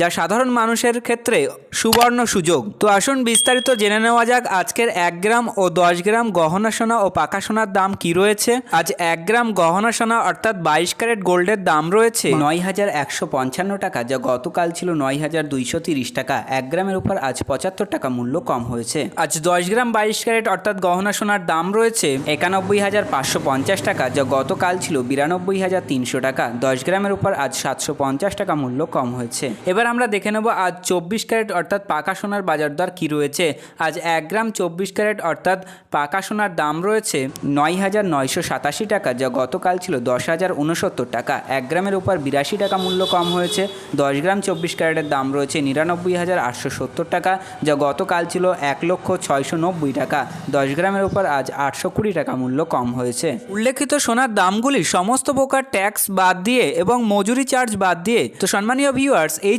যা সাধারণ মানুষের ক্ষেত্রে সুবর্ণ সুযোগ। তো আসুন বিস্তারিত জেনে নেওয়া যাক আজকের এক গ্রাম ও দশ গ্রাম গহনা সোনা ও পাকা সোনার দাম কি রয়েছে। আজ এক গ্রাম গহনা সোনা অর্থাৎ বাইশ ক্যারেট গোল্ডের দাম রয়েছে নয় হাজার একশো পঞ্চান্ন টাকা, যা গতকাল ছিল নয় হাজার দুইশো তিরিশ টাকা। এক গ্রামের উপর আজ পঁচাত্তর টাকা মূল্য কম হয়েছে। আজ দশ গ্রাম বাইশ ক্যারেট অর্থাৎ গহনা সোনার দাম রয়েছে একানব্বই হাজার পাঁচশো পঞ্চাশ টাকা, যা গতকাল ছিল বিরানব্বই হাজার তিনশো টাকা। দশ গ্রামের উপর আজ সাতশো পঞ্চাশ টাকা মূল্য কম হয়েছে। এবার আমরা দেখে নেব আজ চব্বিশ ক্যারেট অর্থাৎ পাকা সোনার বাজার দর কী রয়েছে। আজ এক গ্রাম চব্বিশ ক্যারেট অর্থাৎ পাকা সোনার দাম রয়েছে নয় হাজার নয়শো সাতাশি টাকা, যা গতকাল ছিল দশ হাজার উনসত্তর টাকা। এক গ্রামের উপর বিরাশি টাকা মূল্য কম হয়েছে, দশ গ্রাম চব্বিশ ক্যারেটের দাম রয়েছে নিরানব্বই হাজার আটশো সত্তর টাকা, যা গতকাল ছিল এক লক্ষ ছয়শো নব্বই টাকা। দশ গ্রামের উপর আজ আটশো কুড়ি টাকা মূল্য কম হয়েছে। উল্লেখিত সোনার দামগুলি সমস্ত প্রকার ট্যাক্স বাদ দিয়ে এবং মজুরি চার্জ বাদ দিয়ে। তো সম্মানীয় ভিউয়ার্স, এই